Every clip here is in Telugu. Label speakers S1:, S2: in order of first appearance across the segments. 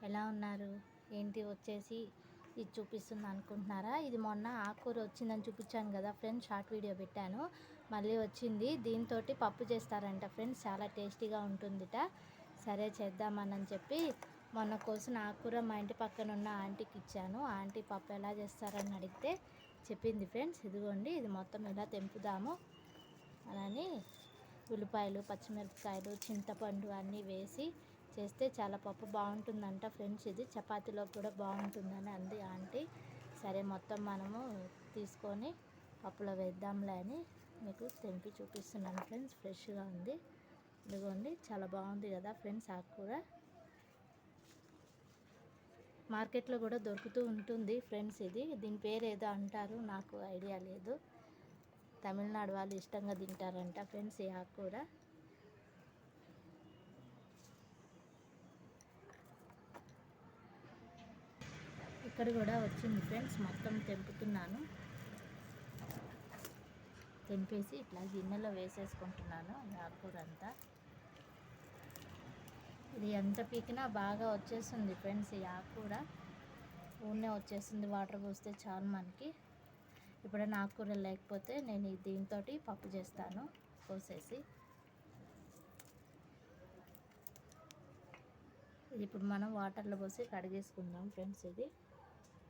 S1: ఎలా ఉన్నారు? ఏంటి వచ్చేసి ఇది చూపిస్తుంది అనుకుంటున్నారా? ఇది మొన్న ఆకుకూర వచ్చిందని చూపించాను కదా ఫ్రెండ్స్ షార్ట్ వీడియో పెట్టాను. మళ్ళీ వచ్చింది. దీంతో పప్పు చేస్తారంట ఫ్రెండ్స్ చాలా టేస్టీగా ఉంటుందిట. సరే చేద్దామని చెప్పి మొన్న కోసం ఆకుకూర మా ఇంటి పక్కన ఉన్న ఆంటీకి ఇచ్చాను. ఆంటీ పప్పు ఎలా చేస్తారని అడిగితే చెప్పింది ఫ్రెండ్స్ ఇదిగోండి ఇది మొత్తం ఇలా తెంపుదాము? అని ఉల్లిపాయలు పచ్చిమిరపకాయలు చింతపండు అన్నీ వేసి చేస్తే చాలా పప్పు బాగుంటుందంట ఫ్రెండ్స్. ఇది చపాతీలో కూడా బాగుంటుందని అంది ఆంటీ. సరే మొత్తం మనము తీసుకొని పప్పులో వేద్దాంలే అని మీకు తెంపి చూపిస్తున్నాను ఫ్రెండ్స్. ఫ్రెష్గా ఉంది. ఇదిగోండి చాలా బాగుంది కదా ఫ్రెండ్స్ ఆకుకూర మార్కెట్లో కూడా దొరుకుతూ ఉంటుంది ఫ్రెండ్స్ ఇది. దీని పేరు ఏదో అంటారు నాకు ఐడియా లేదు. తమిళనాడు వాళ్ళు ఇష్టంగా తింటారంట ఫ్రెండ్స్ ఈ ఆకుకూర. ఇక్కడ కూడా వచ్చింది ఫ్రెండ్స్ మొత్తం తెంపుతున్నాను. తెంపేసి ఇట్లా గిన్నెలో వేసేసుకుంటున్నాను ఆకుకూర అంతా ఇది ఎంత పీకినా బాగా వచ్చేస్తుంది ఫ్రెండ్స్ ఈ ఆకుకూర ఊనే వచ్చేస్తుంది వాటర్ పోస్తే చాలు మనకి. ఎప్పుడైనా ఆకుకూర లేకపోతే నేను దీంతో పప్పు చేస్తాను కోసేసి. ఇది ఇప్పుడు మనం వాటర్లో పోసి కడిగేసుకుందాం ఫ్రెండ్స్ ఇది.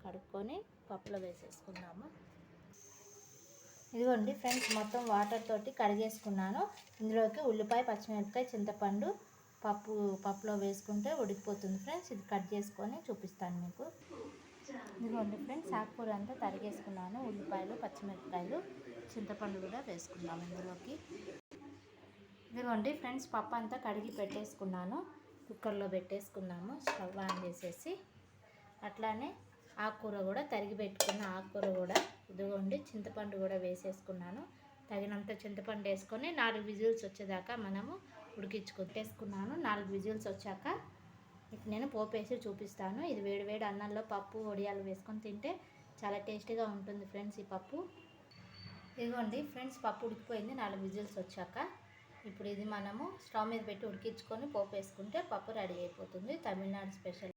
S1: కడుక్కొని పప్పులో వేసేసుకుందాము. ఇదిగోండి ఫ్రెండ్స్ మొత్తం వాటర్ తోటి కడిగేసుకున్నాను. ఇందులోకి ఉల్లిపాయ పచ్చిమిరపకాయ చింతపండు పప్పు పప్పులో వేసుకుంటే ఉడికిపోతుంది ఫ్రెండ్స్. ఇది కట్ చేసుకొని చూపిస్తాను మీకు. ఇదిగోండి ఫ్రెండ్స్ ఆకుకూర అంతా తరిగేసుకున్నాను. ఉల్లిపాయలు పచ్చిమిరపకాయలు చింతపండు కూడా వేసుకున్నాము ఇందులోకి. ఇదిగోండి ఫ్రెండ్స్ పప్పు అంతా కడిగి పెట్టేసుకున్నాను. కుక్కర్లో పెట్టేసుకున్నాము స్టవ్ ఆన్ చేసేసి. అట్లానే ఆకుకూర కూడా తరిగి పెట్టుకున్న ఆకుకూర కూడా ఇదిగోండి చింతపండు కూడా వేసేసుకున్నాను. తగినంత చింతపండు వేసుకొని నాలుగు విజిల్స్ వచ్చేదాకా మనము ఉడికించుకొట్టేసుకున్నాను నాలుగు విజిల్స్ వచ్చాక ఇప్పుడు నేను పోపు వేసి చూపిస్తాను. ఇది వేడి వేడి అన్నంలో పప్పు వడియాలు వేసుకొని తింటే చాలా టేస్టీగా ఉంటుంది ఫ్రెండ్స్ ఈ పప్పు. ఇదిగోండి ఫ్రెండ్స్ పప్పు ఉడికిపోయింది. నాలుగు విజిల్స్ వచ్చాక ఇప్పుడు ఇది మనము స్టవ్ మీద పెట్టి ఉడికించుకొని పోపు వేసుకుంటే పప్పు రెడీ అయిపోతుంది. తమిళనాడు స్పెషల్